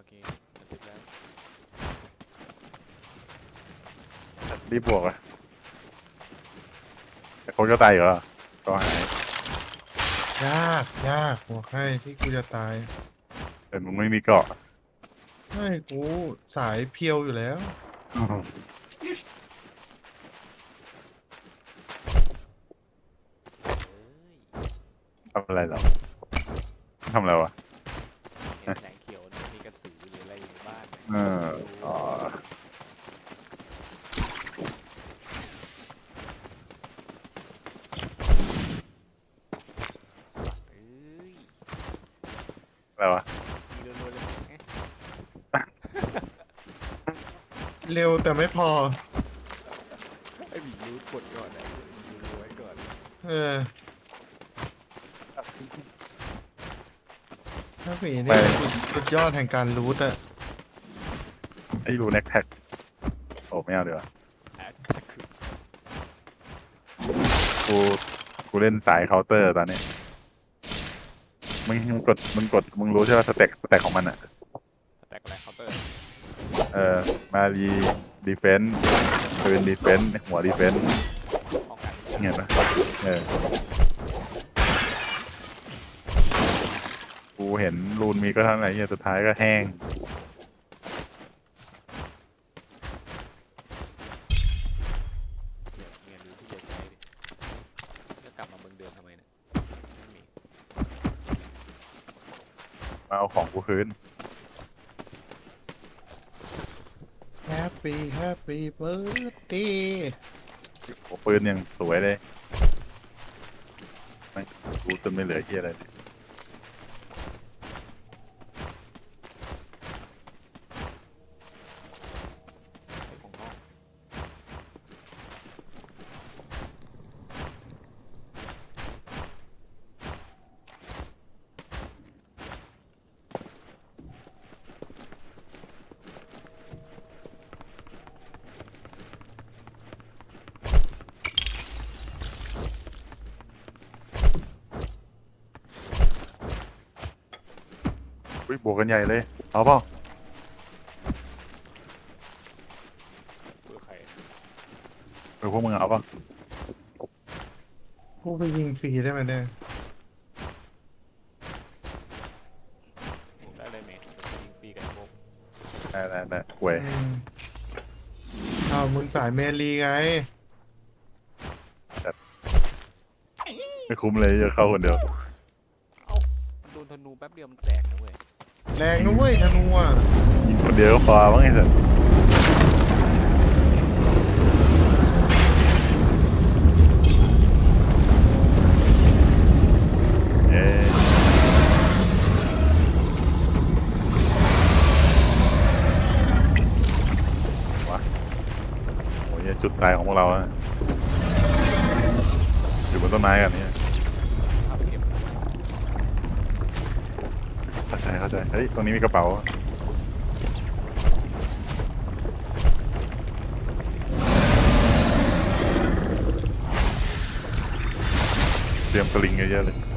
โอเคบันทึกแล้วรีบบวกอะแต่คนก็ตายอยู่แล้วก็หายยากยากบอกให้ที่กูจะตายแต่มึงไม่มีเกาะไม่กูสายเพียวอยู่แล้วเอ้ยทำอะไรหรอทำอะไรวะ เห็นแสงเขียวเนี่ยมีกระสือหรืออะไรอยู่ในบ้านไหม เอออ๋อ เอ้ย อะไรวะมีรัวๆเลยเอ๊ะเร็วแต่ไม่พอ ไอ้หมีรู้กดก่อนนะมีรัวๆไว้ก่อนเออถ้าผีนี่สุดสุดยอดแห่งการรูทอะไอ้รูเน็กแท็กโอ้ไม่เอาเดี๋ยวาแอดคือกูกูเล่นสายเคาน์เตอร์ตอนนี้ มึงมึงกดมึงกดมึงรู้ใช่ป่ะสเต็กสเต็กของมันอะสแต็กอะไรเคาน์เตอร์เออมาดีดีเฟนส์ปืนดีเฟนส์หัวดีเฟนส์ป้องกันเห็นปะเออกูเห็นรูนมีก็เท่าไหร่เนี่ยสุดท้ายก็แห้ง เรียนรู้ที่จะใช้ดิจะกลับมาเมืองเดิมทำไมเนี่ยไม่มี มา เอาของกูคืนแฮปปี้แฮปปี้เบิร์ดเดย์โอ้ปืนยังสวยเลย ไม่กูจนไม่เหลือที่อะไรเลย อุ้ยบวกกันใหญ่เลย เอาเปล่าเพื่อใครเออพวกมึงเอาเปล่าพูดไปยิงฟรีได้ไหมเนี่ยได้เลยเมย์ยิงปีกันพวกได้ได้ได้หวยอืมอ้าวมึงสายเมลีไง ไม่คุ้มเลยจะเข้าคนเดียว แรงนะเว้ยธนูอะยิงคนเดียวก็พอมั้งไอ้สัสเอ๊ะวะโอ้ยจุดตายของพวกเราอะอยู่บนต้นไม้กันเนี่ย เฮ้ย ตรงนี้มีกระเป๋า เตรียมสลิงเยอะๆเลย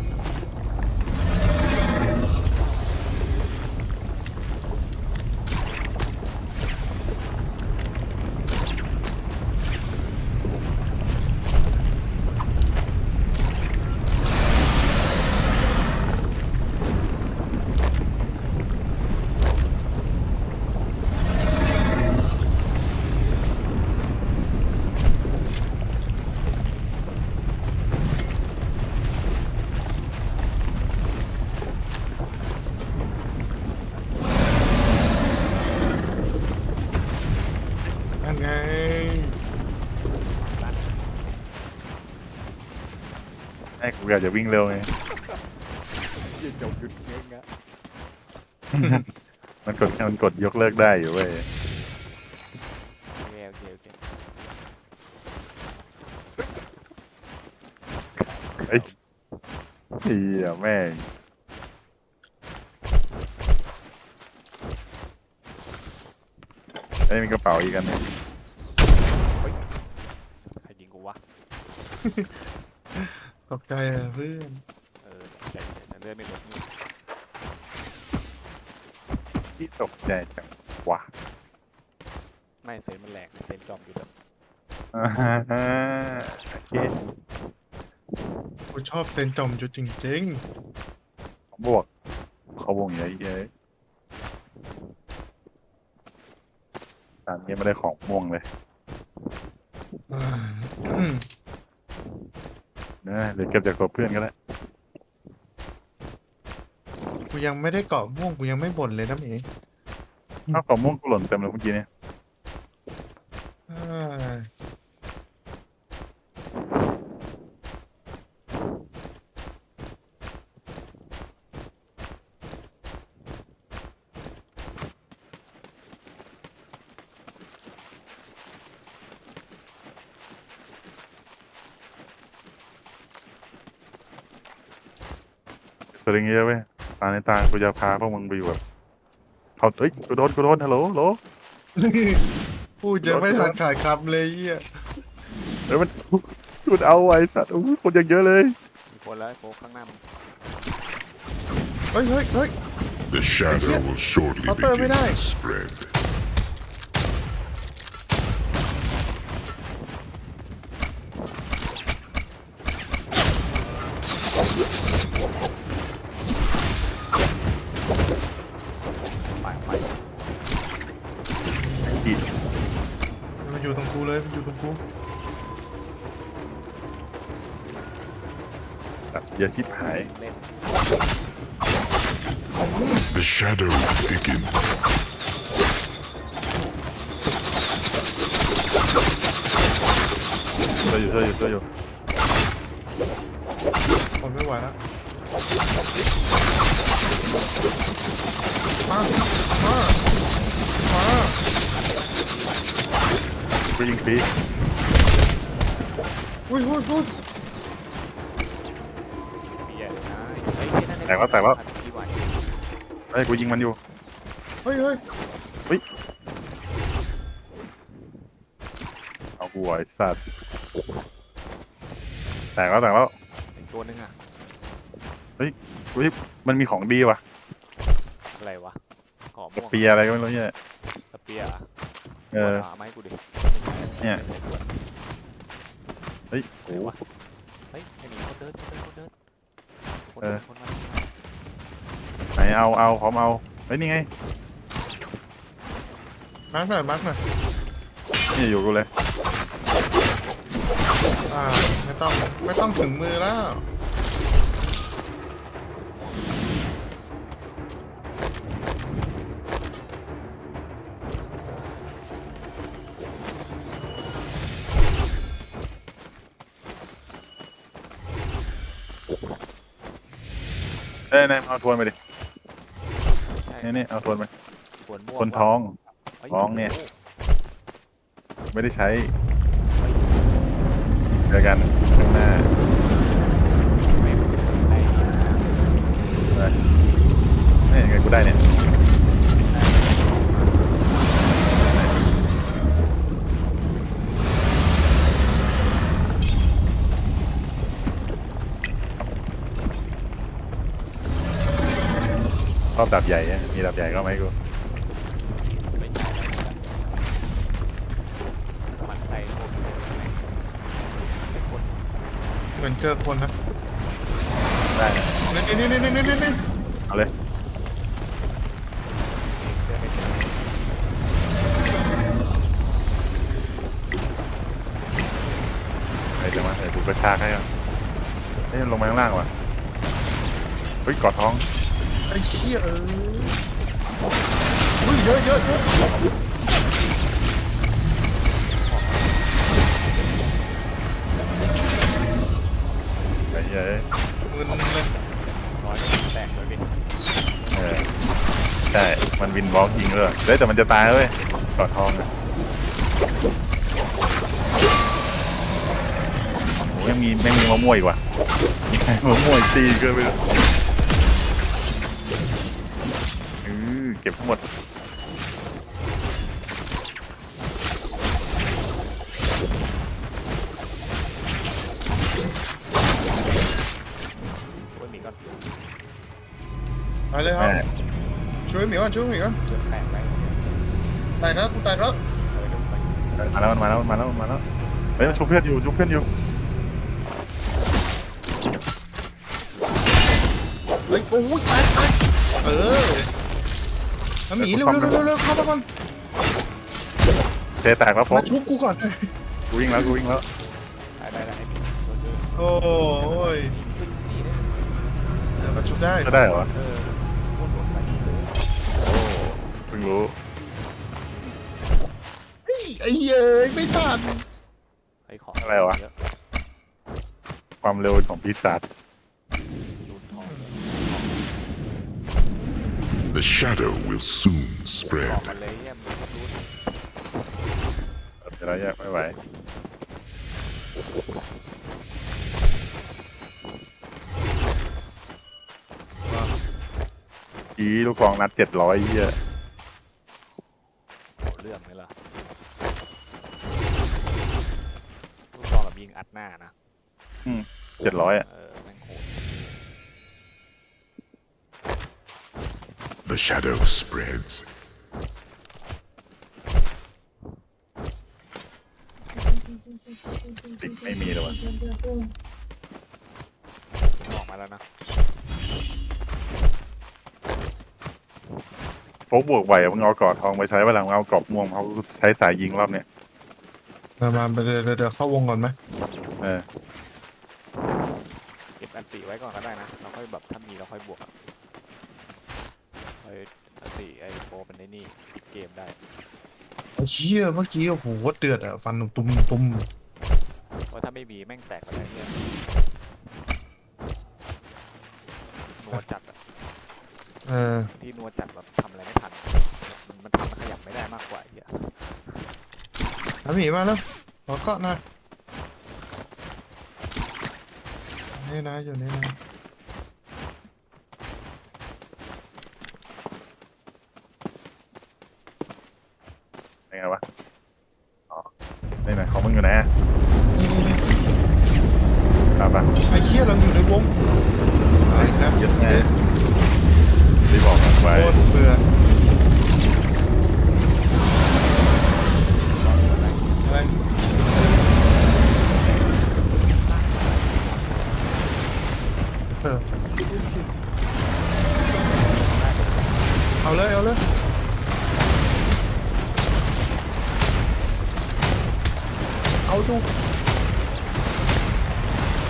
นั่นไงไอ้กูอยากจะวิ่งเร็วไง ยืนจบหยุดเงี้ยงะมันกดมันกดยกเลิกได้อยู่เว้ย โอเคโอเคโอเคไอ้เฮียแม่ง ไอ้ยมีกระเป๋าอีกอันหนึงใครยิงกูวะ ตกใจเลยเพื่อนเออใจเย็นนะเลื่อนไม่ลดนี่อที่ตกใจจังวะไม่เซนมันแหลกเซนจอมอยู่แบบอ่าฮะโอเคกูชอบเซนจอมจุดจริงบวก เขาวงใหญ่เย้ยตามนี้ไม่ได้ของม่วงเลยๆอ่านะเดี๋ยวเก็บจากตัวเพื่อนก็ได้กูยังไม่ได้เกาะม่วงกูยังไม่บ่นเลยนะหมีอ้าวของม่วงกูหล่นเต็มเลยเมื่อกี้เนี่ยอ่า ลิงเยอะเว้ยตาในตากูจะพาพวกมึงไปอยู่แบบเขาเอ้ยกูโดนกูโดนฮัลโหลฮัลโหลพูดยังไม่ทันขาดคำเลยเหี้ยเดี๋ยวมันกูเอาไอ้สัตว์อู้คนยังเยอะเลยมีคนแล้วไอ้โฟกข้างหน้ามึงเฮ้ยเฮ้ยเฮ้ย The shadow will shortly I'll throw it begin out. to spread. เธออยู่เธออยู่เธออยู่ทนไม่ไหวแล้วมามามากูยิงฟรีอุ้ยอุ้ยอุ้ยมีใหญ่เลยนะไอ้เหี้ยนั่นแตกแล้วแตกแล้ว ที่หวานไอ้ยกูยิงมันอยู่ เฮ้ยเฮ้ยเอากูไอ้สัตว์ แตกแล้วแตกแล้วอีกตัวนึงอะเฮ้ยมันมีของดีว่ะอะไรวะขอสม่วงเปียร์อะไรก็ไม่รู้เนี่ยสเปียร์อะเออเอามาให้กูดิเนี่ย เฮ้ยโอ้เฮ้ยไอ้หนีคนเดินคนเดินคนเดินคนเอเดิอนคนมาไหนเอาเอาพร้อมเอาเฮ้ยนี่ไงมาร์กหน่อยมาร์กหน่อยนี่อยู่กูเลย อ่าไม่ต้องไม่ต้องถึงมือแล้ว เอ้ยนายเอาทวนไปดิใช่นี่นี่เอาทวนไปขวนม่วงคนท้องฮ้ท้องเนี่ยโโหไม่ได้ใช้เจอกันข้างหน้าไม่ไอ้เลยนี่ยังไงกูได้เนี่ยชอบดับใหญ่อะมีดับใหญ่ก็ไหมกู เหมือนเจอคนนะได้นะนี่นี่นี่นี่นี่นี่เอาเลยเดินไปเจอไอ้เดี๋ยวมาเดี๋ยวกูกระชากให้ก่อนเฮ้ยมันลงมาข้างล่างว่ะเฮ้ยกอดท้องไอ้เชี่ยเอออุ้ยเยอะเยอะเยอะ เหี้ยเอ้ยมึนเลยร้อยแตกเลยดิเออใช่มันวินบล็อกยิงเลยเฮ้ยแต่มันจะตายเว้ยกอดทองอะโอ้ยังมีแม่งมีมะม่วงอีกว่ะมะม่วงอีกตีเกินไปเลยเออเก็บทั้งหมด ไปเลยครับแม่ช่วยหมีก่อนช่วยหมีก่อนเกือบแตกไปตายแล้วกูตายแล้วเออเดี๋ยวไปมาแล้วมันมาแล้วมันมาแล้วมันมาแล้วเฮ้ยมันชุบเพื่อนอยู่ชุบเพื่อนอยู่เฮ้ยโอ้ยตายตายเออเอาหมีเร็วเร็วเร็วเร็วเข้ามาก่อนเทแตกแล้วพมาบชุบกูก่อนกูวิ่งแล้วกูวิ่งแล้วได้ได้ได้ไอ้พี่โดนเยอะโอ้ยขึ้นนี่ได้เดี๋ยวมาชุบได้จะได้เหรอ เออโคตรโดนไปเลย โอ้เพิ่งรู้เฮ้ยไอ้เย้ยไม่ทัน ไอ้ของอะไรวะ เยความเร็วของปีศาจรูนทอง The shadow will soon บ spread. อกมันเลยเนี่ยมันก็รู้เดี๋ยวเราแยกไม่ไหวอีลูกกองนัดเจ็ดร้อยเยี่ยโห เรื่องไหมล่ะลูกบอลแบบยิงอัดหน้านะเจ็ดร้อยอะ เออแม่งโหด The shadow spreads. ติดไม่มีเลยวะออกมาแล้วนะ กบวกไหวอะมึงเอากอดทองไปใช้เวลามึงเอากรอบม่วงเขาใช้สายยิงรอบเนี้ยมามาเดี๋ยวเดี๋ยวเดี๋ยวเข้าวงก่อนไหมเออเก็บอันติไว้ก่อนก็ได้นะเราค่อยแบบถ้ามีเราค่อยบวกอะเฮ้ยอันติไอ้โปรเป็นไอ้นี่เกมได้ไอ้เชี่ยเมื่อกี้โอ้โหเดือดอะฟันตุ้มตุ้มเพราะถ้าไม่มีแม่งแตกไปแล้วเนี่ยนัวจัดอะเออที่นัวจัดแบบทำอะไรไม่ทัน มันมันทำมันขยับไม่ได้มากกว่าไอ้เหี้ยเอาหมีมาแล้วขอเกาะหนะนี่นะอยู่นี่นะยังไงวะ อ๋อนี่ไหนของมึงอยู่ไหนอะนี่นี่นี่ครับปะไอ้เชี่ยเราอยู่ในวงอะไรนะเยอะแน่รีบบอกมันไว้โคตรเบื่อ เออเอาเลยเอาเลยเอาดู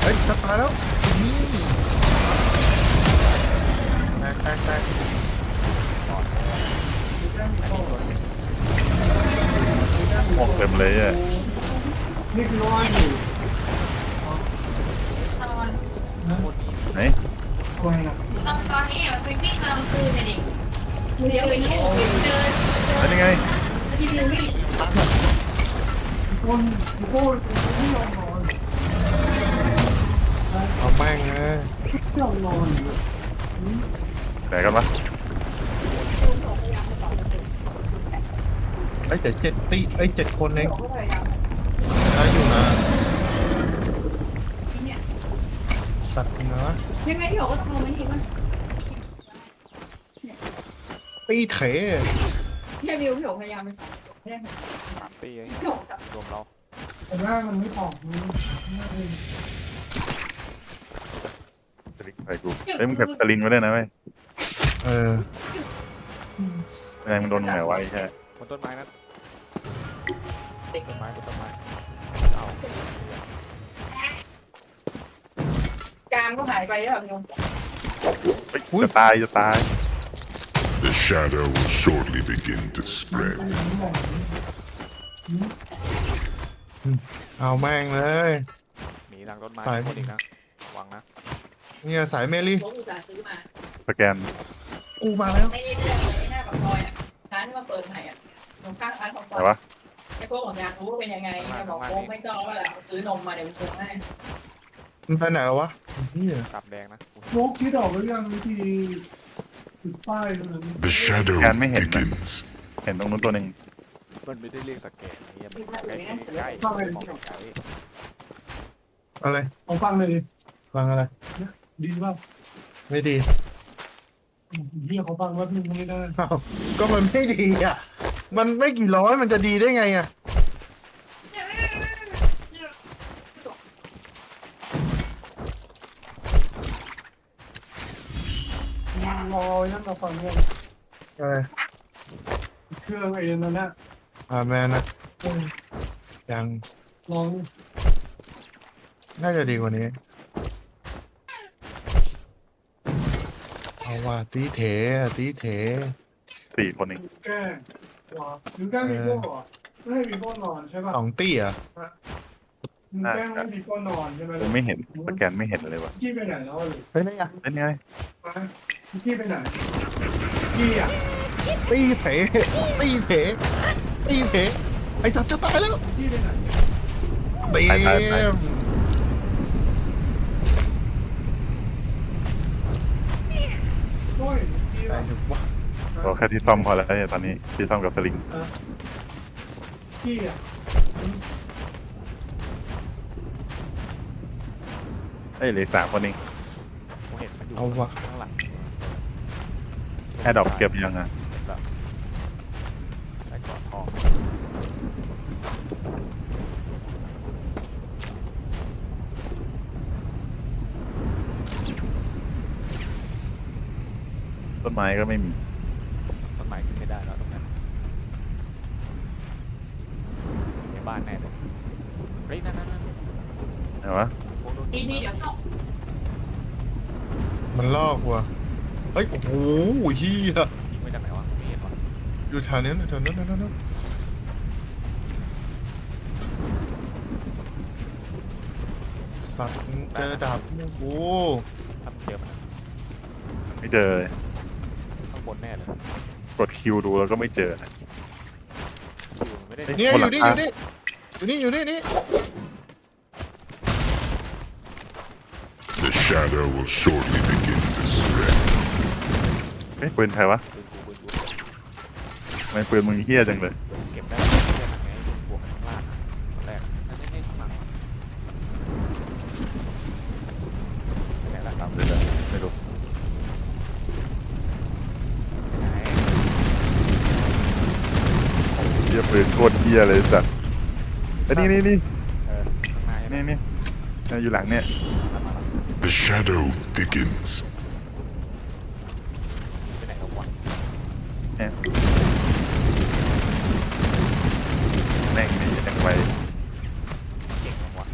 เฮ้ยจะตายแล้วนี่แตกแตกแตกหมวกเต็มเลยอะไหน ตอนตอนนี้อะไปวิ่งกลางคืนเนี่ยดิ เปนี่เดินแล้วนี่ไงเอาแม่งเลยไหนกันวะไอ้ยแต่เจ็ดตีไอ้ยเจ็ดคนเองได้อยู่นะสัตว์เนะยังไงที่บอกว่าทำมันเห็นมัน ตีเถเนี่ยวิวพี่โอพยายามไปสั่งไม่ได้สามปีไอ้พี่เหี้ยโอกับรวมเราแต่ว่ามันไม่ออกมันสลิงใส่กูเฮ้ยมึงเก็บสลิงไว้ด้วยนะเว้ยเออไม่งั้นมึงโดนมึงไหนไว้แค่บนต้นไม้นั้นต้นไม้บนต้นไม้เอากลางก็หายไปแล้วโยมเฮ้ยจะตายจะตาย The shadow will shortly begin to spread. เอาแม่งเลย หนีหลังต้นไม้สาย คนอีกนะระวังนะเนี่ยสายเมลี่ผมอุตส่าห์ซื้อมา สแกนกูมาแล้วไม่ได้เรื่องเลยหน้าปากซอยอะร้านที่มาเปิดใหม่อะตรงข้างร้านของซไหอนยวะไอ้พวกของยางรู้ว่าเป็นยังไงบอกโอ้ไม่ต้องแล้วแหละซื้อนมมาเดี๋ยวมันชงให้มันไปไหนแล้ววะเฮียกลับแดงนะ โลกคิดออกหรือยังวิธีติด ป้ายเลย The shadow Can we hit that? thickens. เห็นตรงนู้นตัวหนึ่งมันไม่ได้เรียกสแกนไอ้เหี้ยมันใกล้ใกล้มองไกลอะไรลองฟังเลยดิฟังอะไร ดีป่ะไม่ดีเฮียเขาฟังว่ามึงไม่ได้ อ้าวก็มันไม่ดีอะ มันไม่กี่ร้อยมันจะดีได้ไงอะ รอนั่นเราฟังเนี่ยเออเครื่องไอ้นั่นน่ะอาแมนนะเออยังลองน่าจะดีกว่านี้เอาว่าตีเถอะตีเถสี่คนเองแก้หรอมึงแกล้งมีโก้เหรอไม่ให้มีโก้นอนใช่ป่ะสองตีอะมึงแกล้งไม่ให้มีโก้นอนใช่ไหมผมไม่เห็นสแกนไม่เห็นเลยว่ะพี่ไปไหนแล้วเลยเฮ้ยนี่ไงเอ้ยนี่ไง พี่ไปไหนพี่อะตีเถตีเถตีเถไอสัตว์จะตายแล้วพี่ไปไหนเบมโอ้ยพี่ตายอะถูกวะเราแค่ที่ซ่อมพอแล้วเนี่ยตอนนี้ที่ซ่อมกับสลิงพี่อะเอ้ยเหลืออกสามคนเองผมเห็นมันอยู่เอาวะข้างหลัง แอดดอกเก็บยังอะเห็นแล้วได้กอดทองต้นไม้ก็ไม่มี ต้นไม้ขึ้นไม่ได้แล้วตรงนั้นในบ้านแน่เลยเฮ้ยนั่นนั่นนั่นไหนวะโอ้โดนดีดีเดี๋ยวจบมันลอกว่ะ เฮ้ย โอ้โหเฮียยิงไปจากไหนวะไม่เห็นวะอยู่แถวนี้นะแถวนั้นแถวนั้นแถวนั้นสัตว์มึงเจอดาบโอ้โหทำเจอมันนะไม่เจอเลยข้างบนแน่เลยกดคิวดูแล้วก็ไม่เจอนะ อยู่ไม่ได้เฮ้ยเนี่ยบนอหลัยู่งนี่อคายู่นี่อยู่นี่อยู่นี่นี่ The shadow will shortly begin to spread. เฮ้ยปืนใครวะปืนกูปืนกูทำไมปืนมึงเฮี้ยจังเลย เก็บได้ไม่ได้ทางไหนบวกข้างล่างแรกอันนี้ให้ข้างหลังไหนล่ะครับเดี๋ยวๆไม่รู้เฮี้ยปืนโคตรเฮี้ยเลยสัตว์เอ้ยนี่นี่นี่เออข้างในนี่นี่นี่อยู่หลังเนี่ย The shadow thickens. ไปไหนแล้ววะ เนี่ยแม่งนี่ยังไว เก่งจังวะ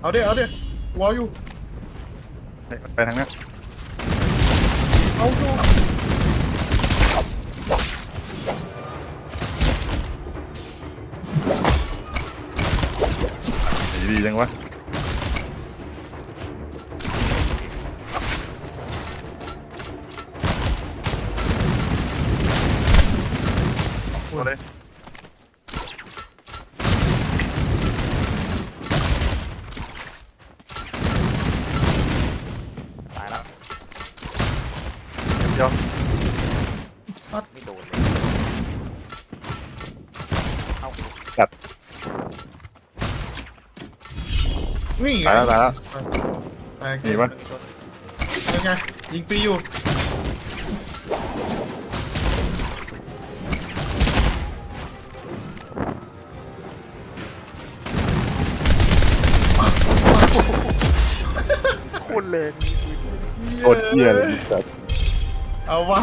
เอาดิเอาดิวอลอยู่เฮ้ยไปทางนั้นเอาอยู่หนีดีจังวะ ดี๋ยวสัตว์ไม่โดนเลยเอ้านี่ไงตายแล้วตายแล้วไปไปหนีวะยังไงยิงฟรีอยู่โคตรแรงโคตรเฮี้ยเลยสัตว์เอา วะ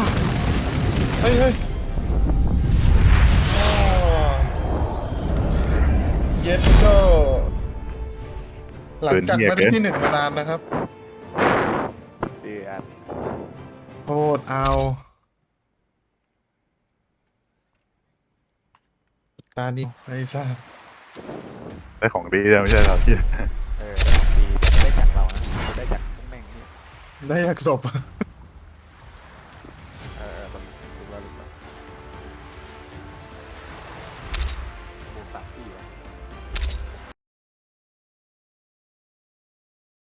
เฮ้ยเฮ้ยอ้าวเย็ดก็หลังจากไม่ได้ที่หนึ่งมานานนะครับเดือดโคตรเอาตานี้ไอ้ซ่าได้ของดีเลยไม่ใช่เหรอพี่เออดีได้จากเรานะได้จากพวกแม่งนี่ได้อยากศพอะ